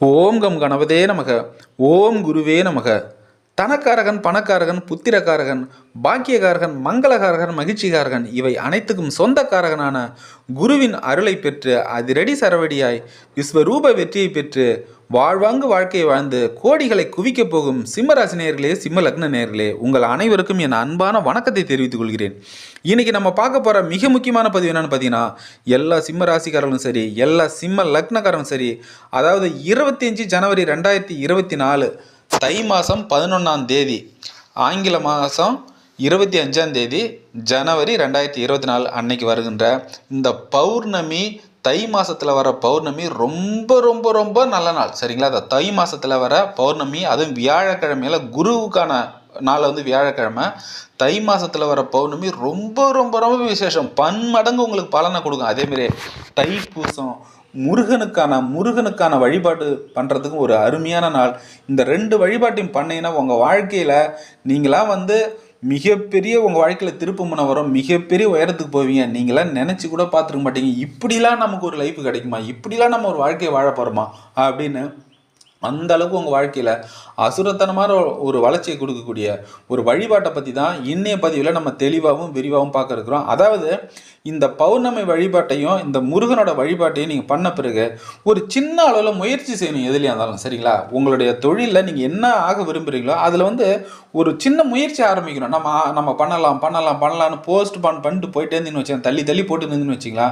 ஓம் come கணவதே நமக. ஓம் குருவே நமக. தனக்காரகன் பணக்காரகன் புத்திரக்காரகன் பாக்கியகாரகன் மங்களகாரகன் மகிழ்ச்சிகாரகன் இவை அனைத்துக்கும் சொந்தக்காரகனான குருவின் அருளை பெற்று அதிரடி சரவடியாய் விஸ்வரூப வெற்றியை பெற்று வாழ்வாங்கு வாழ்க்கையை வாழ்ந்து கோடிகளை குவிக்கப் போகும் சிம்மராசி நேர்களே சிம்ம லக்ன உங்கள் அனைவருக்கும் என் அன்பான வணக்கத்தை தெரிவித்துக் கொள்கிறேன். இன்னைக்கு நம்ம பார்க்க போகிற மிக முக்கியமான பதிவு என்னன்னு பார்த்தீங்கன்னா எல்லா சிம்ம ராசிக்காரர்களும் சரி எல்லா சிம்ம லக்னக்காரரும் சரி அதாவது இருபத்தி அஞ்சு ஜனவரி ரெண்டாயிரத்தி இருபத்தி நாலு தை மாதம் பதினொன்றாம் தேதி ஆங்கில மாதம் இருபத்தி அஞ்சாம் தேதி ஜனவரி ரெண்டாயிரத்தி இருபத்தி நாலு அன்னைக்கு வருகின்ற இந்த பௌர்ணமி தை மாதத்தில் வர பௌர்ணமி ரொம்ப ரொம்ப ரொம்ப நல்ல நாள். சரிங்களா? அந்த தை மாதத்தில் வர பௌர்ணமி அதுவும் வியாழக்கிழமையில குருவுக்கான நாள் வந்து வியாழக்கிழமை. தை மாதத்தில் வர பௌர்ணமி ரொம்ப ரொம்ப ரொம்ப விசேஷம். பன்மடங்கு உங்களுக்கு பலனை கொடுக்கும். அதேமாரி பூசம் முருகனுக்கான முருகனுக்கான வழிபாடு பண்ணுறதுக்கு ஒரு அருமையான நாள். இந்த ரெண்டு வழிபாட்டையும் பண்ணீங்கன்னா உங்கள் வாழ்க்கையில் நீங்களாம் வந்து மிகப்பெரிய உங்கள் வாழ்க்கையில் திருப்பமுனை வரும் மிகப்பெரிய உயரத்துக்கு போவீங்க. நீங்களாம் நினச்சி கூட பார்த்துருக்க மாட்டீங்க. இப்படிலாம் நமக்கு ஒரு லைஃப் கிடைக்குமா? இப்படிலாம் நம்ம ஒரு வாழ்க்கையை வாழ போகிறோமா அப்படின்னு அந்த அளவுக்கு உங்கள் வாழ்க்கையில் அசுரத்தனமான ஒரு வளர்ச்சியை கொடுக்கக்கூடிய ஒரு வழிபாட்டை பற்றி தான் இன்னைய பதிவில் நம்ம தெளிவாகவும் விரிவாகவும் பார்க்க இருக்கிறோம். அதாவது இந்த பௌர்ணமி வழிபாட்டையும் இந்த முருகனோட வழிபாட்டையும் நீங்கள் பண்ண பிறகு ஒரு சின்ன அளவில் முயற்சி செய்யணும் எதுலையாக இருந்தாலும் சரிங்களா? உங்களுடைய தொழிலில் நீங்கள் என்ன ஆக விரும்புகிறீங்களோ அதில் வந்து ஒரு சின்ன முயற்சி ஆரம்பிக்கணும். நம்ம நம்ம பண்ணலாம் பண்ணலாம் பண்ணலாம்னு போஸ்ட் பண் பண்ணிட்டு போயிட்டே இருந்துன்னு வச்சேன் தள்ளி தள்ளி போட்டு இருந்துன்னு வச்சிங்களா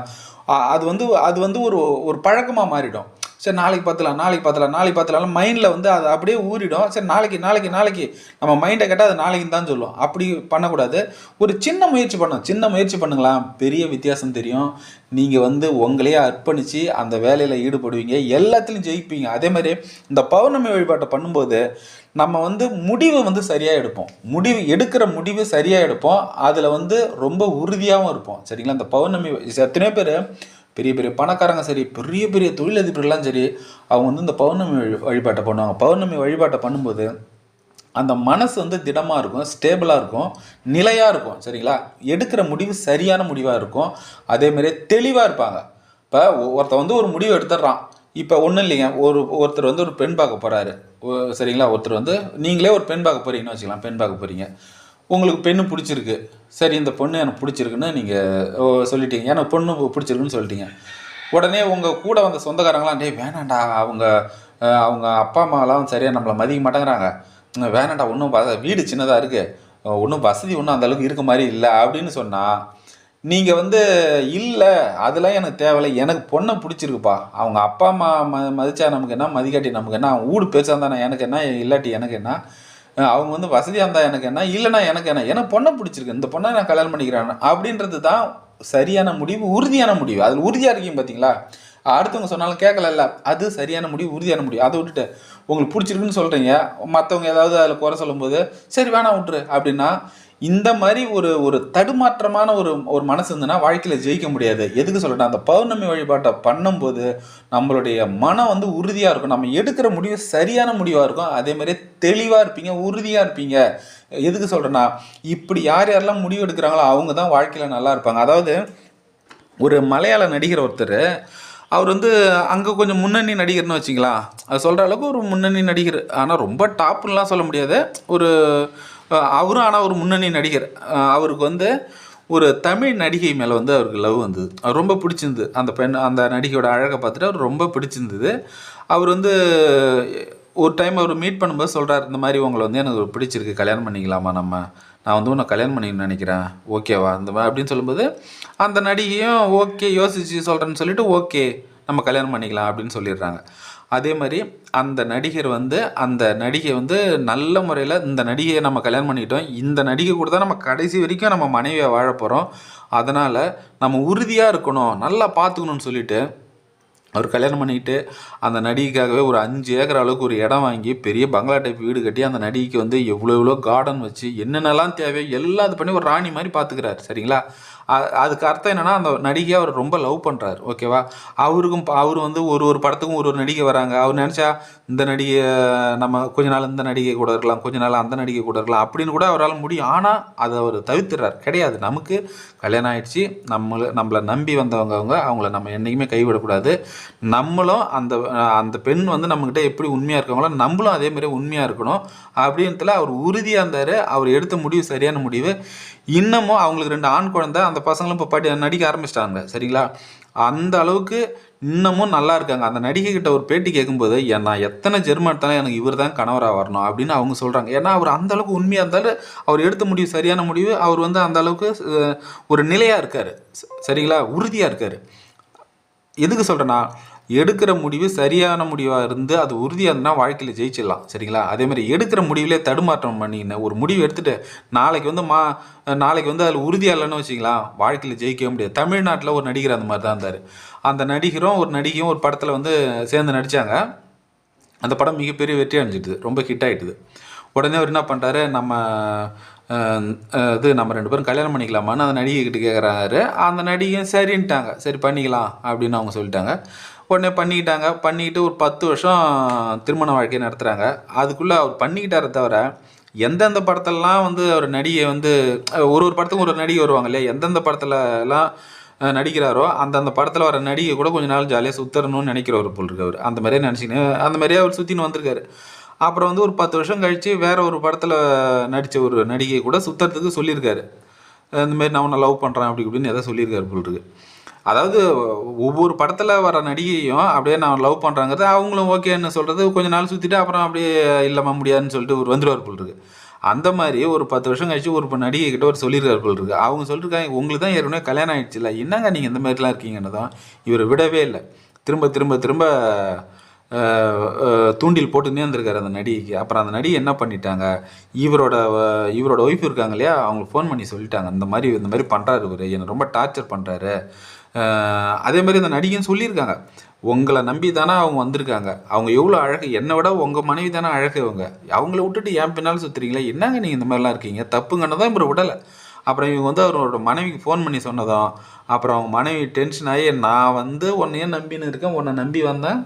அது வந்து அது வந்து ஒரு ஒரு பழக்கமாக மாறிடும். சரி நாளைக்கு பார்த்துலாம் நாளைக்கு பார்த்துலாம் நாளைக்கு பார்த்துலாம் மைண்டில் வந்து அது அப்படியே ஊறிடும். சரி நாளைக்கு நாளைக்கு நாளைக்கு. நம்ம மைண்டை கேட்டால் அது நாளைக்கு தான் சொல்லுவோம் அப்படி பண்ணக்கூடாது. ஒரு சின்ன முயற்சி பண்ணும். சின்ன முயற்சி பண்ணுங்களா? பெரிய வித்தியாசம் தெரியும். நீங்கள் வந்து உங்களையே அர்ப்பணித்து அந்த வேலையில் ஈடுபடுவீங்க. எல்லாத்துலேயும் ஜெயிப்பீங்க. அதே மாதிரி இந்த பௌர்ணமி வழிபாட்டை பண்ணும்போது நம்ம வந்து முடிவு வந்து சரியாக எடுப்போம். முடிவு எடுக்கிற முடிவு சரியாக எடுப்போம். அதில் வந்து ரொம்ப உறுதியாகவும் இருப்போம். சரிங்களா? இந்த பௌர்ணமி எத்தனையோ பேர் பெரிய பெரிய பணக்காரங்க சரி பெரிய பெரிய தொழிலதிபர்கள்லாம் சரி அவங்க வந்து இந்த பௌர்ணமி வழி வழிபாட்டை பண்ணுவாங்க. பௌர்ணமி வழிபாட்டை பண்ணும்போது அந்த மனசு வந்து திடமாக இருக்கும் ஸ்டேபிளாக இருக்கும் நிலையாக இருக்கும் சரிங்களா? எடுக்கிற முடிவு சரியான முடிவாக இருக்கும். அதேமாதிரி தெளிவாக இருப்பாங்க. இப்போ ஒருத்தன் வந்து ஒரு முடிவு எடுத்துடுறான். இப்போ ஒன்றும் இல்லைங்க. ஒரு ஒருத்தர் வந்து ஒரு பெண் பார்க்க போகிறாரு சரிங்களா? ஒருத்தர் வந்து நீங்களே ஒரு பெண் பார்க்க போகிறீங்கன்னு வச்சுக்கலாம் பெண் பார்க்க போகிறீங்க உங்களுக்கு பெண்ணு பிடிச்சிருக்கு. சரி இந்த பொண்ணு எனக்கு பிடிச்சிருக்குன்னு நீங்கள் சொல்லிட்டீங்க. எனக்கு பொண்ணு பிடிச்சிருக்குன்னு சொல்லிட்டீங்க. உடனே உங்கள் கூட வந்த சொந்தக்காரங்களாம் டே வேணாண்டா. அவங்க அவங்க அப்பா அம்மாலாம் சரியாக நம்மளை மதிக்க மாட்டேங்கிறாங்க. வேணாண்டா ஒன்றும் வீடு சின்னதாக இருக்குது ஒன்றும் வசதி ஒன்றும் அந்தளவுக்கு இருக்க மாதிரி இல்லை. அப்படின்னு சொன்னால் நீங்கள் வந்து இல்லை அதெல்லாம் எனக்கு தேவையில்லை. எனக்கு பொண்ணை பிடிச்சிருக்குப்பா. அவங்க அப்பா அம்மா ம மதிச்சா நமக்கு என்ன? மதிக்காட்டி நமக்கு என்ன? ஊடு வீடு பெருசாக இருந்தானே எனக்கு என்ன? இல்லாட்டி எனக்கு என்ன? அவங்க வந்து வசதியாக இருந்தால் எனக்கு என்ன இல்லைன்னா எனக்கு என்ன ஏன்னா பொண்ணை பிடிச்சிருக்கு இந்த பொண்ணை நான் கல்யாணம் பண்ணிக்கிறேன் அப்படின்றது தான் சரியான முடிவு உறுதியான முடிவு. அதில் உறுதியாக இருக்கீங்க பார்த்தீங்களா அடுத்தவங்க சொன்னாலும் கேட்கல அது சரியான முடிவு உறுதியான முடிவு. அதை விட்டுட்டு உங்களுக்கு பிடிச்சிருக்குன்னு சொல்கிறீங்க மற்றவங்க ஏதாவது அதில் குறை சொல்லும்போது சரி வேணாம் விட்டுரு. அப்படின்னா இந்த மாதிரி ஒரு ஒரு தடுமாற்றமான ஒரு ஒரு மனசு இருந்ததுன்னா வாழ்க்கையில் ஜெயிக்க முடியாது. எதுக்கு சொல்லட்டா அந்த பௌர்ணமி வழிபாட்டை பண்ணும்போது நம்மளுடைய மனம் வந்து உறுதியாக இருக்கும். நம்ம எடுக்கிற முடிவு சரியான முடிவாக இருக்கும். அதே மாதிரி தெளிவாக இருப்பீங்க உறுதியாக இருப்பீங்க. எதுக்கு சொல்கிறேன்னா இப்படி யார் யாரெல்லாம் முடிவு எடுக்கிறாங்களோ அவங்க தான் வாழ்க்கையில் நல்லா இருப்பாங்க. அதாவது ஒரு மலையாள நடிகர் ஒருத்தர் அவர் வந்து அங்கே கொஞ்சம் முன்னணி நடிகர்னு வச்சிங்களா அது சொல்கிற அளவுக்கு ஒரு முன்னணி நடிகர். ஆனால் ரொம்ப டாப்புன்னெலாம் சொல்ல முடியாது. ஒரு அவரும் ஆனால் ஒரு முன்னணி நடிகர். அவருக்கு வந்து ஒரு தமிழ் நடிகை மேலே வந்து அவருக்கு லவ் வந்தது. அவர் ரொம்ப பிடிச்சிருந்தது. அந்த பெண் அந்த நடிகையோட அழகை பார்த்துட்டு அவர் ரொம்ப பிடிச்சிருந்தது. அவர் வந்து ஒரு டைம் அவர் மீட் பண்ணும்போது சொல்கிறார் இந்த மாதிரி உங்களை வந்து எனக்கு பிடிச்சிருக்கு. கல்யாணம் பண்ணிக்கலாமா நம்ம? நான் வந்து உன்னை கல்யாணம் பண்ணிக்கணும்னு நினைக்கிறேன். ஓகேவா அந்த மாதிரி அப்படின்னு சொல்லும்போது அந்த நடிகையும் ஓகே யோசித்து சொல்கிறேன்னு சொல்லிட்டு ஓகே நம்ம கல்யாணம் பண்ணிக்கலாம் அப்படின்னு சொல்லிடுறாங்க. அதே மாதிரி அந்த நடிகர் வந்து அந்த நடிகை வந்து நல்ல முறையில் இந்த நடிகையை நம்ம கல்யாணம் பண்ணிக்கிட்டோம். இந்த நடிகை கூட தான் நம்ம கடைசி வரைக்கும் நம்ம மனைவியை வாழ போகிறோம் அதனால் நம்ம உறுதியாக இருக்கணும். நல்லா பார்த்துக்கணும்னு சொல்லிட்டு அவர் கல்யாணம் பண்ணிக்கிட்டு அந்த நடிகைக்காகவே ஒரு அஞ்சு ஏக்கர் அளவுக்கு ஒரு இடம் வாங்கி பெரிய பங்களா டைப் வீடு கட்டி அந்த நடிகைக்கு வந்து எவ்வளோ எவ்வளோ கார்டன் வச்சு என்னென்னலாம் தேவையோ எல்லாம் இது பண்ணி ஒரு ராணி மாதிரி பார்த்துக்கிறாரு சரிங்களா? அதுக்கு அர்த்தம் என்னென்னா அந்த நடிகையை அவர் ரொம்ப லவ் பண்ணுறாரு ஓகேவா அவருக்கும் அவர் வந்து ஒரு ஒரு படத்துக்கும் ஒரு ஒரு நடிகை வராங்க. அவர் நினச்சா இந்த நடிகை நம்ம கொஞ்ச நாள் இந்த நடிகை கூட இருக்கலாம் கொஞ்ச நாள் அந்த நடிகை கூட இருக்கலாம் அப்படின்னு கூட அவரால் முடியும். ஆனால் அதை அவர் தவிர்த்துறார் கிடையாது. நமக்கு கல்யாணம் ஆயிடுச்சு. நம்மளை நம்மளை நம்பி வந்தவங்க அவங்க அவங்கள நம்ம என்றைக்குமே கைவிடக்கூடாது. நம்மளும் அந்த அந்த பெண் வந்து நம்மக்கிட்ட எப்படி உண்மையாக இருக்காங்களோ நம்மளும் அதே மாதிரி உண்மையாக இருக்கணும். அப்படின்றதுல அவர் உறுதியாக இருந்தார். அவர் எடுத்த முடிவு சரியான முடிவு. இன்னமும் அவங்களுக்கு ரெண்டு ஆண் குழந்தை அந்த பசங்களும் இப்போ படி நடிக்க ஆரம்பிச்சிட்டாங்க. சரிங்களா? அந்த அளவுக்கு இன்னமும் நல்லா இருக்காங்க. அந்த நடிகை கிட்ட ஒரு பேட்டி கேட்கும்போது நான் எத்தனை ஜெர்மன் எடுத்தாலும் எனக்கு இவர் தான் கணவராக வரணும் அப்படின்னு அவங்க சொல்கிறாங்க ஏன்னா அவர் அந்த அளவுக்கு உண்மையாக இருந்தாலும் அவர் எடுத்த முடிவு சரியான முடிவு. அவர் வந்து அந்த அளவுக்கு ஒரு நிலையாக இருக்கார். சரிங்களா? உறுதியாக இருக்கார். எதுக்கு சொல்கிறேன்னா எடுக்கிற முடிவு சரியான முடிவாக இருந்து அது உறுதியாக இருந்தால் வாழ்க்கையில் ஜெயிச்சிடலாம். சரிங்களா? அதே மாதிரி எடுக்கிற முடிவிலே தடுமாற்றம் பண்ணிக்கின்னு ஒரு முடிவு எடுத்துகிட்டு நாளைக்கு வந்து மா நாளைக்கு வந்து அதில் உறுதியாக இல்லைன்னு வச்சிங்களா வாழ்க்கையில் ஜெயிக்கவே முடியாது. தமிழ்நாட்டில் ஒரு நடிகர் அந்த மாதிரி தான் இருந்தார். அந்த நடிகரும் ஒரு நடிகையும் ஒரு படத்தில் வந்து சேர்ந்து நடித்தாங்க அந்த படம் மிகப்பெரிய வெற்றி அடைஞ்சிட்டுது ரொம்ப ஹிட் ஆகிட்டுது உடனே அவர் என்ன பண்ணுறாரு நம்ம இது நம்ம ரெண்டு பேரும் கல்யாணம் பண்ணிக்கலாமான்னு அந்த நடிகைக்கிட்ட கேட்குறாரு அந்த நடிகையும் சரின்ட்டாங்க. சரி பண்ணிக்கலாம் அப்படின்னு அவங்க சொல்லிட்டாங்க. உடனே பண்ணிக்கிட்டாங்க. பண்ணிக்கிட்டு ஒரு பத்து வருஷம் திருமண வாழ்க்கையை நடத்துகிறாங்க அதுக்குள்ளே அவர் பண்ணிக்கிட்டாரே தவிர எந்தெந்த படத்திலலாம் வந்து அவர் நடிகை வந்து ஒரு ஒரு படத்துக்கும் ஒரு நடிகை வருவாங்க இல்லையா? எந்தெந்த படத்துலலாம் எல்லாம் நடிக்கிறாரோ அந்தந்த படத்தில் வர நடிகை கூட கொஞ்ச நாள் ஜாலியாக சுத்தரணும்னு நினைக்கிறவர் போல் இருக்கு அந்த மாதிரியே நினச்சிக்கினு அந்த மாதிரியே அவர் சுற்றின்னு வந்திருக்காரு. அப்புறம் வந்து ஒரு பத்து வருஷம் கழித்து வேற ஒரு படத்தில் நடித்த ஒரு நடிகை கூட சுத்தறதுக்கு சொல்லியிருக்காரு. இந்தமாரி நான் உன்னை லவ் பண்ணுறேன் அப்படி இப்படின்னு எதை சொல்லியிருக்காரு போல் இருக்கு. அதாவது ஒவ்வொரு படத்தில் வர நடிகையும் அப்படியே நான் லவ் பண்ணுறாங்கிறது அவங்களும் ஓகேன்னு சொல்கிறது கொஞ்ச நாள் சுற்றிட்டு அப்புறம் அப்படியே இல்லைம்மா முடியாதுன்னு சொல்லிட்டு ஒரு வந்துடுவார் போல் இருக்கு. அந்த மாதிரி ஒரு பத்து வருஷம் கழிச்சு ஒரு நடிகை கிட்ட ஒரு சொல்லியிருக்காரு போல் இருக்கு. அவங்க சொல்லியிருக்காங்க உங்களுக்கு தான் ஏற்கனவே கல்யாணம் ஆயிடுச்சுல்ல என்னங்க நீங்கள் இந்த மாதிரிலாம் இருக்கீங்கன்னு தான் இவர் விடவே இல்லை. திரும்ப திரும்ப திரும்ப தூண்டில் போட்டுன்னே இருந்திருக்காரு அந்த நடிகைக்கு. அப்புறம் அந்த நடிகை என்ன பண்ணிட்டாங்க? இவரோட இவரோட ஒய்ஃப் இருக்காங்க இல்லையா? அவங்களுக்கு ஃபோன் பண்ணி சொல்லிட்டாங்க. இந்த மாதிரி இந்த மாதிரி பண்ணுறாரு இவர். என்னை ரொம்ப டார்ச்சர் பண்ணுறாரு அதே மாதிரி அந்த நடிகையும் சொல்லியிருக்காங்க. உங்களை நம்பி தானே அவங்க வந்திருக்காங்க. அவங்க எவ்வளோ அழகு. என்னை விட உங்கள் மனைவி தானே அழகு அவங்க அவங்கள விட்டுட்டு ஏன் பின்னால் சுற்றுறீங்களே என்னங்க நீங்கள் இந்த மாதிரிலாம் இருக்கீங்க? தப்புங்கன்னு தான் இவர் விடலை. அப்புறம் இவங்க வந்து அவரோட மனைவிக்கு ஃபோன் பண்ணி சொன்னதும் அப்புறம் அவங்க மனைவி டென்ஷன் ஆகி நான் வந்து உன்னையே நம்பின்னு இருக்கேன். உன்னை நம்பி வந்தேன்.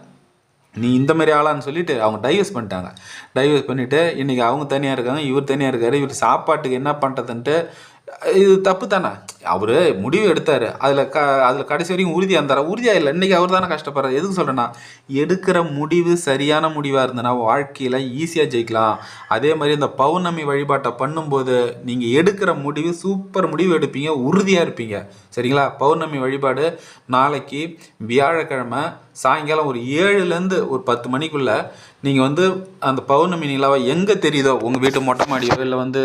நீ இந்த மாதிரி ஆளான்னு சொல்லிட்டு அவங்க டைவர்ஸ் பண்ணிட்டாங்க. டைவர்ஸ் பண்ணிவிட்டு இன்றைக்கி அவங்க தனியாக இருக்காங்க இவர் தனியாக இருக்காரு இவர் சாப்பாட்டுக்கு என்ன பண்ணுறதுன்ட்டு இது தப்பு தானே? அவர் முடிவு எடுத்தார். அதில் க அதில் கடைசி வரைக்கும் உறுதியாக இருந்தார்? உறுதியாக இல்லை. இன்றைக்கி அவர் தானே கஷ்டப்படுறாரு. எதுக்கு சொல்கிறேன்னா எடுக்கிற முடிவு சரியான முடிவாக இருந்ததுன்னா வாழ்க்கையில் ஈஸியாக ஜெயிக்கலாம். அதே மாதிரி இந்த பௌர்ணமி வழிபாட்டை பண்ணும்போது நீங்கள் எடுக்கிற முடிவு சூப்பர் முடிவு எடுப்பீங்க உறுதியாக இருப்பீங்க. சரிங்களா? பௌர்ணமி வழிபாடு நாளைக்கு வியாழக்கிழமை சாயங்காலம் ஒரு ஏழுலேருந்து ஒரு பத்து மணிக்குள்ளே நீங்கள் வந்து அந்த பௌர்ணமி நிலாவை எங்கே தெரியுதோ உங்கள் வீட்டு மொட்டை மாடியோ இல்லை வந்து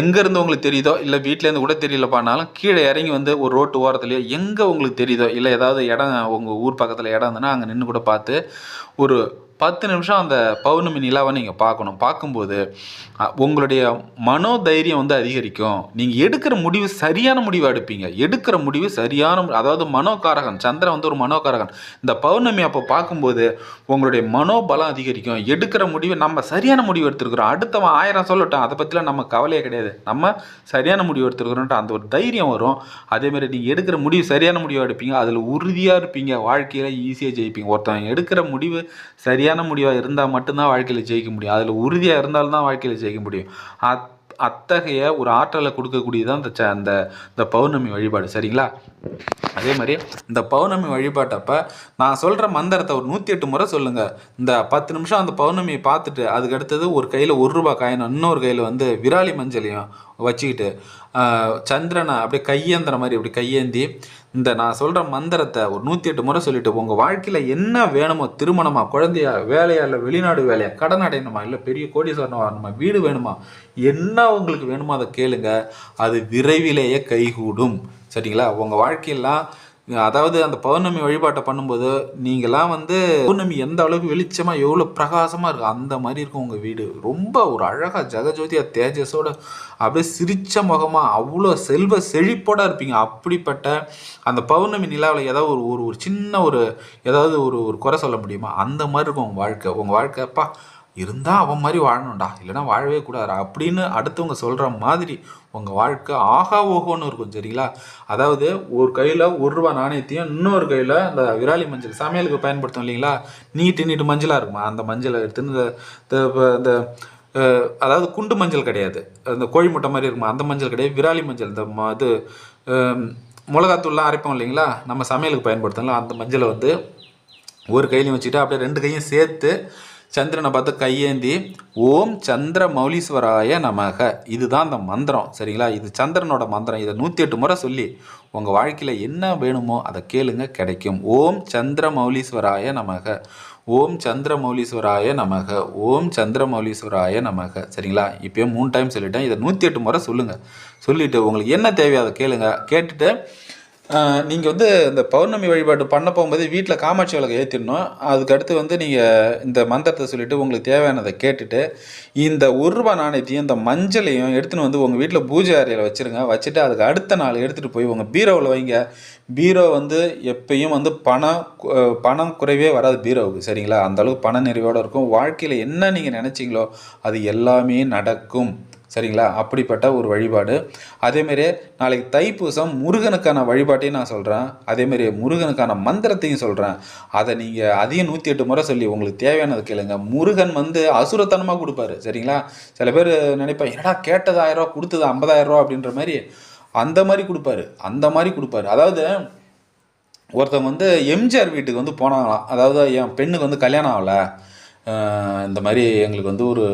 எங்கேருந்து உங்களுக்கு தெரியுதோ இல்லை வீட்டிலேருந்து கூட தெரியலப்பானாலும் கீழே இறங்கி வந்து ஒரு ரோட்டு ஓரத்துலையோ எங்கே உங்களுக்கு தெரியுதோ? இல்லை ஏதாவது இடம் உங்கள் ஊர் பக்கத்தில் இடம் இருந்ததுன்னா அங்கே நின்று கூட பார்த்து ஒரு பத்து நிமிஷம் அந்த பௌர்ணமி நிலாவை நீங்கள் பார்க்கணும். பார்க்கும்போது உங்களுடைய மனோதைரியம் வந்து அதிகரிக்கும். நீங்கள் எடுக்கிற முடிவு சரியான முடிவை எடுப்பீங்க. எடுக்கிற முடிவு சரியான அதாவது மனோகாரகன் சந்திரன் வந்து ஒரு மனோகாரகன். இந்த பௌர்ணமி அப்போ பார்க்கும்போது உங்களுடைய மனோபலம் அதிகரிக்கும். எடுக்கிற முடிவு நம்ம சரியான முடிவு எடுத்துருக்குறோம். அடுத்தவன் ஆயிரம் சொல்லட்டும். அதை பற்றிலாம் நம்ம கவலையே கிடையாது. நம்ம சரியான முடிவு எடுத்துருக்குறோன்ட்டு அந்த ஒரு தைரியம் வரும். அதேமாதிரி நீங்கள் எடுக்கிற முடிவு சரியான முடிவாக எடுப்பீங்க. அதில் உறுதியாக இருப்பீங்க. வாழ்க்கையில் ஈஸியாக ஜெயிப்பீங்க. ஒருத்தன் எடுக்கிற முடிவு சரியான முடிவாக இருந்தால் மட்டும்தான் வாழ்க்கையில் ஜெயிக்க முடியும். அதில் உறுதியாக இருந்தால்தான் வாழ்க்கையில் ஜெயிக்க முடியும். அத் அத்தகைய ஒரு ஆற்றலை கொடுக்கக்கூடியதான் இந்த ச அந்த இந்த பௌர்ணமி வழிபாடு. சரிங்களா? அதே மாதிரி இந்த பௌர்ணமி வழிபாட்டப்ப நான் சொல்கிற மந்திரத்தை ஒரு நூற்றி எட்டு முறை சொல்லுங்கள் இந்த பத்து நிமிஷம் அந்த பௌர்ணமியை பார்த்துட்டு அதுக்கு அடுத்தது ஒரு கையில் ஒரு ரூபாய் காயினும் இன்னொரு கையில் வந்து விராலி மஞ்சளையும் வச்சுக்கிட்டு சந்திரனை அப்படியே கையேந்திர மாதிரி அப்படி கையேந்தி இந்த நான் சொல்கிற மந்திரத்தை ஒரு நூற்றி எட்டு முறை சொல்லிட்டு உங்கள் வாழ்க்கையில் என்ன வேணுமோ திருமணமாக குழந்தையா வேலையா இல்லை வெளிநாடு வேலையா கடன் அடையணுமா இல்லை பெரிய கோடீஸ்வரன் வரணுமா வீடு வேணுமா என்ன உங்களுக்கு வேணுமோ அதை கேளுங்க. அது விரைவிலேயே கைகூடும். சரிங்களா? உங்கள் வாழ்க்கையெல்லாம் அதாவது அந்த பௌர்ணமி வழிபாட்டை பண்ணும்போது நீங்களாம் வந்து பௌர்ணமி எந்த அளவுக்கு வெளிச்சமாக எவ்வளோ பிரகாசமாக இருக்கும் அந்த மாதிரி இருக்கும் உங்கள் வீடு. ரொம்ப ஒரு அழகாக ஜெகஜோதியாக தேஜஸோட அப்படியே சிரிச்ச முகமாக அவ்வளோ செல்வ செழிப்போட இருப்பீங்க. அப்படிப்பட்ட அந்த பௌர்ணமி நிலாவில் ஏதாவது ஒரு ஒரு ஒரு சின்ன ஒரு ஏதாவது ஒரு ஒரு குறை சொல்ல முடியுமா? அந்த மாதிரி இருக்கும் உங்கள் வாழ்க்கை. உங்கள் வாழ்க்கைப்பா இருந்தால் அவன் மாதிரி வாழணும்டா இல்லைன்னா வாழவே கூடாது அப்படின்னு அடுத்தவங்க சொல்கிற மாதிரி உங்கள் வாழ்க்கை ஆகா ஓஹோன்னு இருக்கும் சரிங்களா? அதாவது ஒரு கையில் ஒரு ரூபா நாணயத்தையும் இன்னொரு கையில் அந்த விராலி மஞ்சள் சமையலுக்கு பயன்படுத்தும் இல்லைங்களா? நீட்டு நீட்டு மஞ்சளாக இருக்குமா? அந்த மஞ்சளை எடுத்து இந்த இந்த அதாவது குண்டு மஞ்சள் கிடையாது. அந்த கோழி முட்டை மாதிரி இருக்குமா? அந்த மஞ்சள் கிடையாது. விராலி மஞ்சள் இந்த இது மிளகாத்தூள்லாம் அரைப்போம் இல்லைங்களா? நம்ம சமையலுக்கு பயன்படுத்தலாம். அந்த மஞ்சளை வந்து ஒரு கையிலையும் வச்சுட்டு அப்படியே ரெண்டு கையும் சேர்த்து சந்திரனை பார்த்து கையேந்தி ஓம் சந்திர மௌலீஸ்வராய நமக. இதுதான் அந்த மந்திரம் சரிங்களா? இது சந்திரனோட மந்திரம். இதை நூற்றி எட்டு முறை சொல்லி உங்கள் வாழ்க்கையில் என்ன வேணுமோ அதை கேளுங்க கிடைக்கும். ஓம் சந்திர மௌலீஸ்வராய நமக. ஓம் சந்திர மௌலீஸ்வராய நமக. ஓம் சந்திர மௌலீஸ்வராய நமக. சரிங்களா? இப்போயே மூணு டைம் சொல்லிட்டேன். இதை நூற்றி எட்டு முறை சொல்லுங்கள் சொல்லிவிட்டு உங்களுக்கு என்ன தேவையோ அதை கேளுங்க. கேட்டுட்டு நீங்கள் வந்து இந்த பௌர்ணமி வழிபாடு பண்ண போகும்போது வீட்டில் காமாட்சி விளக்கு ஏற்றிடணும் அதுக்கடுத்து வந்து நீங்கள் இந்த மந்திரத்தை சொல்லிவிட்டு உங்களுக்கு தேவையானதை கேட்டுட்டு இந்த ஒரு ரூபா நாணயத்தையும் இந்த மஞ்சளையும் எடுத்துன்னு வந்து உங்கள் வீட்டில் பூஜை அறையில் வச்சுருங்க. வச்சுட்டு அதுக்கு அடுத்த நாள் எடுத்துகிட்டு போய் உங்கள் பீரோவில் வைங்க. பீரோ வந்து எப்பயும் வந்து பணம் பணம் குறைவே வராது பீரோவுக்கு சரிங்களா? அந்த அளவுக்கு பண நிறைவோடு இருக்கும். வாழ்க்கையில் என்ன நீங்கள் நினச்சிங்களோ அது எல்லாமே நடக்கும். சரிங்களா? அப்படிப்பட்ட ஒரு வழிபாடு. அதேமாரி நாளைக்கு தைப்பூசம் முருகனுக்கான வழிபாட்டையும் நான் சொல்கிறேன் அதேமாரி முருகனுக்கான மந்திரத்தையும் சொல்கிறேன் அதை நீங்கள் அதையும் நூற்றி எட்டு முறை சொல்லி உங்களுக்கு தேவையானது கேளுங்க. முருகன் வந்து அசுரத்தனமாக கொடுப்பாரு. சரிங்களா? சில பேர் நினைப்பேன் என்னடா கேட்டது ஆயிரரூவா ரூபா கொடுத்தது ஐம்பதாயிரரூவா அப்படின்ற மாதிரி அந்த மாதிரி கொடுப்பாரு. அந்த மாதிரி கொடுப்பாரு. அதாவது ஒருத்தவங்க வந்து எம்ஜிஆர் வீட்டுக்கு வந்து போனாங்களாம். அதாவது என் பெண்ணுக்கு வந்து கல்யாணம் ஆகலை. இந்த மாதிரி எங்களுக்கு வந்து ஒரு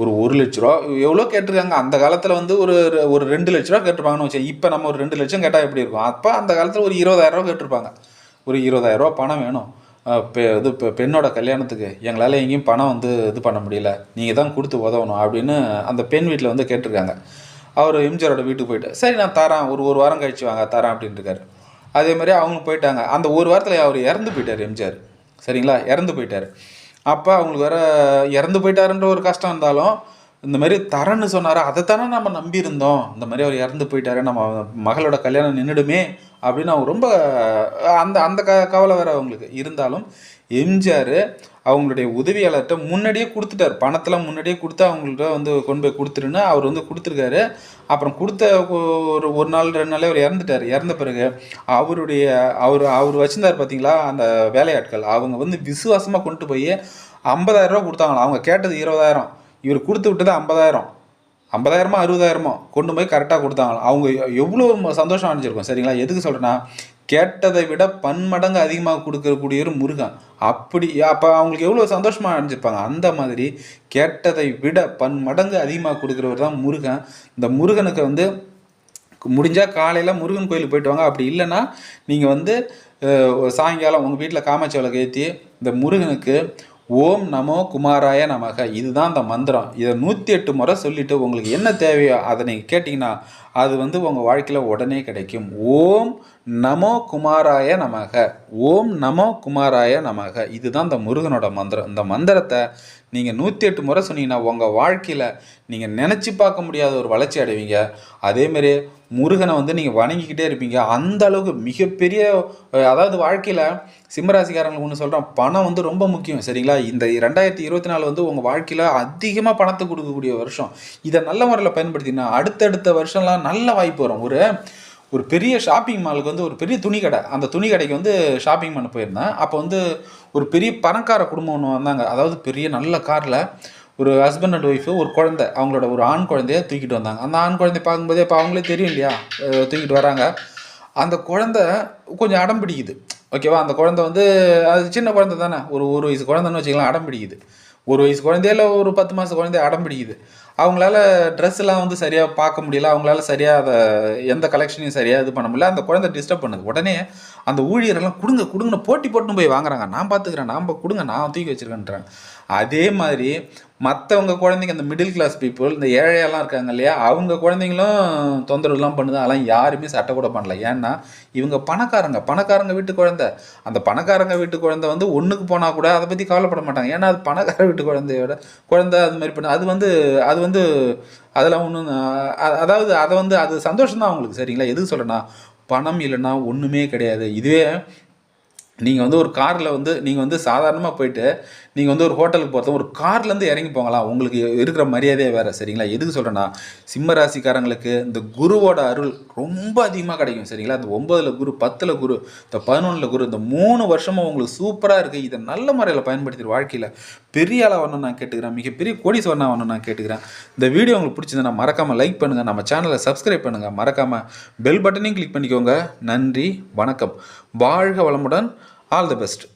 ஒரு ஒரு லட்ச ரூபா எவ்வளோ கேட்டிருக்காங்க? அந்த காலத்தில் வந்து ஒரு ஒரு ரெண்டு லட்ச ரூபா கேட்டிருப்பாங்கன்னு வச்சு இப்போ நம்ம ஒரு ரெண்டு லட்சம் கேட்டால் எப்படி இருக்கும்? அப்போ அந்த காலத்தில் ஒரு இருபதாயிரரூவா கேட்டிருப்பாங்க. ஒரு இருபதாயிரரூவா பணம் வேணும். பெ இது இப்போ பெண்ணோட கல்யாணத்துக்கு எங்களால் எங்கேயும் பணம் வந்து இது பண்ண முடியல. நீங்கள் தான் கொடுத்து உதவணும் அப்படின்னு அந்த பெண் வீட்டில் வந்து கேட்டிருக்காங்க. அவர் எம்ஜிஆரோட வீட்டுக்கு போயிட்டு சரி நான் தரேன். ஒரு ஒரு வாரம் கழிச்சு வாங்க தரேன் அப்படின்ட்டு அதே மாதிரி அவங்க போயிட்டாங்க. அந்த ஒரு வாரத்தில் அவர் இறந்து போயிட்டார் எம்ஜிஆர். சரிங்களா? இறந்து போயிட்டார். அப்போ அவங்களுக்கு வேற இறந்து போயிட்டாருன்ற ஒரு கஷ்டம் இருந்தாலும் இந்த மாதிரி தரன்னு சொன்னார்? அதைத்தானே நம்ம நம்பியிருந்தோம். இந்த மாதிரி அவர் இறந்து போயிட்டாரு நம்ம மகளோட கல்யாணம் நின்றுடுமே அப்படின்னு அவங்க ரொம்ப அந்த அந்த க கவலை வேற அவங்களுக்கு. இருந்தாலும் எம்ஜிஆர் அவங்களுடைய உதவியாளர்கிட்ட முன்னாடியே கொடுத்துட்டார். பணத்தெல்லாம் முன்னாடியே கொடுத்து அவங்கள்ட்ட வந்து கொண்டு போய் கொடுத்துருன்னு அவர் வந்து கொடுத்துருக்காரு. அப்புறம் கொடுத்த ஒரு ஒரு நாள் ரெண்டு நாளே அவர் இறந்துட்டார். இறந்த பிறகு அவருடைய அவர் அவர் வச்சிருந்தார் பார்த்தீங்களா அந்த வேலையாட்கள். அவங்க வந்து விசுவாசமாக கொண்டு போய் ஐம்பதாயிரம் ரூபா கொடுத்தாங்களாம். அவங்க கேட்டது இருபதாயிரம். இவர் கொடுத்து விட்டது ஐம்பதாயிரம். ஐம்பதாயிரமா அறுபதாயிரமோ கொண்டு போய் கரெக்டாக கொடுத்தாங்களாம். அவங்க எவ்வளோ சந்தோஷம் அடைஞ்சிருக்கும் சரிங்களா? எதுக்கு சொல்கிறேன்னா கேட்டதை விட பன்மடங்கு அதிகமாக கொடுக்கக்கூடிய ஒரு முருகன். அப்படி அப்போ அவங்களுக்கு எவ்வளோ சந்தோஷமாக அடைஞ்சிருப்பாங்க? அந்த மாதிரி கேட்டதை விட பன்மடங்கு அதிகமாக கொடுக்குறவர் தான் முருகன். இந்த முருகனுக்கு வந்து முடிஞ்சால் காலையில் முருகன் கோயிலுக்கு போயிட்டு வாங்க. அப்படி இல்லைன்னா நீங்கள் வந்து சாயங்காலம் உங்கள் வீட்டில் காமாட்சி விளக்கு ஏற்றி இந்த முருகனுக்கு ஓம் நமோ குமாராய நமக. இதுதான் அந்த மந்திரம். இதை நூற்றி எட்டு முறை சொல்லிவிட்டு உங்களுக்கு என்ன தேவையோ அதை நீங்கள் கேட்டிங்கன்னா அது வந்து உங்கள் வாழ்க்கையில் உடனே கிடைக்கும். ஓம் நமோ குமாராய நமக. ஓம் நமோ குமாராய நமக. இதுதான் இந்த முருகனோட மந்திரம். இந்த மந்திரத்தை நீங்கள் நூற்றி எட்டு முறை சொன்னீங்கன்னா உங்கள் வாழ்க்கையில் நீங்கள் நினச்சி பார்க்க முடியாத ஒரு வளர்ச்சி அடைவீங்க. அதேமாரி முருகனை வந்து நீங்கள் வணங்கிக்கிட்டே இருப்பீங்க. அந்த அளவுக்கு மிகப்பெரிய அதாவது வாழ்க்கையில் சிம்மராசிக்காரங்களுக்கு ஒன்று சொல்கிறேன் பணம் வந்து ரொம்ப முக்கியம். சரிங்களா? இந்த ரெண்டாயிரத்தி இருபத்தி நாலு வந்து உங்கள் வாழ்க்கையில் அதிகமாக பணத்தை கொடுக்கக்கூடிய வருஷம். இதை நல்ல முறையில் பயன்படுத்தினா அடுத்தடுத்த வருஷம்லாம் நல்ல வாய்ப்பு வரும். ஒரு ஒரு பெரிய ஷாப்பிங் மாலுக்கு வந்து ஒரு பெரிய துணி கடை. அந்த துணி கடைக்கு வந்து ஷாப்பிங் பண்ண போயிருந்தேன். அப்போ வந்து ஒரு பெரிய பணக்கார குடும்பம் ஒன்று வந்தாங்க. அதாவது பெரிய நல்ல காரில் ஒரு ஹஸ்பண்ட் அண்ட் ஒய்ஃபு ஒரு குழந்தை. அவங்களோட ஒரு ஆண் குழந்தைய தூக்கிட்டு வந்தாங்க. அந்த ஆண் குழந்தைய பார்க்கும்போதே இப்போ அவங்களே தெரியும் இல்லையா? தூக்கிட்டு வராங்க. அந்த குழந்தை கொஞ்சம் அடம் பிடிக்குது. ஓகேவா அந்த குழந்தை வந்து அது சின்ன குழந்தை தானே ஒரு ஒரு வயசு குழந்தைன்னு வச்சுக்கலாம் அடம் பிடிக்குது. ஒரு வயசு குழந்தையில ஒரு பத்து மாதம் குழந்தைய அடம் பிடிக்குது. அவங்களால ட்ரெஸ்லாம் வந்து சரியாக பார்க்க முடியல அவங்களால சரியாக அதை எந்த கலெக்ஷனையும் சரியாக இது பண்ண முடியல. அந்த குழந்தை டிஸ்டர்ப் பண்ணுது. உடனே அந்த ஊழியரெல்லாம் கொடுங்க கொடுங்கன்னு போட்டி போட்டுன்னு போய் வாங்குறாங்க. நான் பார்த்துக்கிறேன் நான் கொடுங்க நான் தூக்கி வச்சுருக்கேன்றாங்க. அதே மாதிரி மற்றவங்க குழந்தைங்க இந்த மிடில் கிளாஸ் பீப்புள் இந்த ஏழையெல்லாம் இருக்காங்க இல்லையா அவங்க குழந்தைங்களும் தொந்தரவுலாம் பண்ணுது. அதெல்லாம் யாருமே சட்டை கூட பண்ணல. ஏன்னா இவங்க பணக்காரங்க. பணக்காரங்க வீட்டு குழந்தை. அந்த பணக்காரங்க வீட்டு குழந்தை வந்து ஒன்றுக்கு போனால் கூட அதை பற்றி கவலைப்பட மாட்டாங்க. ஏன்னா அது பணக்கார வீட்டு குழந்தையோட குழந்தை அது மாதிரி பண்ண அது வந்து அது வந்து அதெல்லாம் ஒன்றும் அதாவது அதை வந்து அது சந்தோஷம் தான் அவங்களுக்கு. சரிங்களா? எதுக்கு சொல்கிறேன்னா பணம் இல்லைன்னா ஒன்றுமே கிடையாது. இதுவே நீங்கள் வந்து ஒரு காரில் வந்து நீங்கள் வந்து சாதாரணமாக போயிட்டு நீங்கள் வந்து ஒரு ஹோட்டலுக்கு போகிறத ஒரு கார்லேருந்து இறங்கி போகலாம் உங்களுக்கு இருக்கிற மரியாதையே வேறு சரிங்களா? எதுக்கு சொல்கிறேன்னா சிம்ம ராசிக்காரங்களுக்கு இந்த குருவோட அருள் ரொம்ப அதிகமாக கிடைக்கும் சரிங்களா? இந்த ஒம்பதில் குரு பத்தில் குரு இந்த பதினொன்றில் குரு இந்த மூணு வருஷமும் உங்களுக்கு சூப்பராக இருக்குது இதை நல்ல முறையில் பயன்படுத்தி வாழ்க்கையில் பெரிய ஆளாக வரணும் நான் கேட்டுக்கிறேன். மிகப்பெரிய கோடீஸ்வரனாக வரணும் நான் கேட்டுக்கிறேன். இந்த வீடியோ உங்களுக்கு பிடிச்சதுன்னா மறக்காமல் லைக் பண்ணுங்கள் நம்ம சேனலை சப்ஸ்கிரைப் பண்ணுங்கள் மறக்காமல் பெல் பட்டனையும் கிளிக் பண்ணிக்கோங்க. நன்றி வணக்கம். வாழ்க வளமுடன். All the best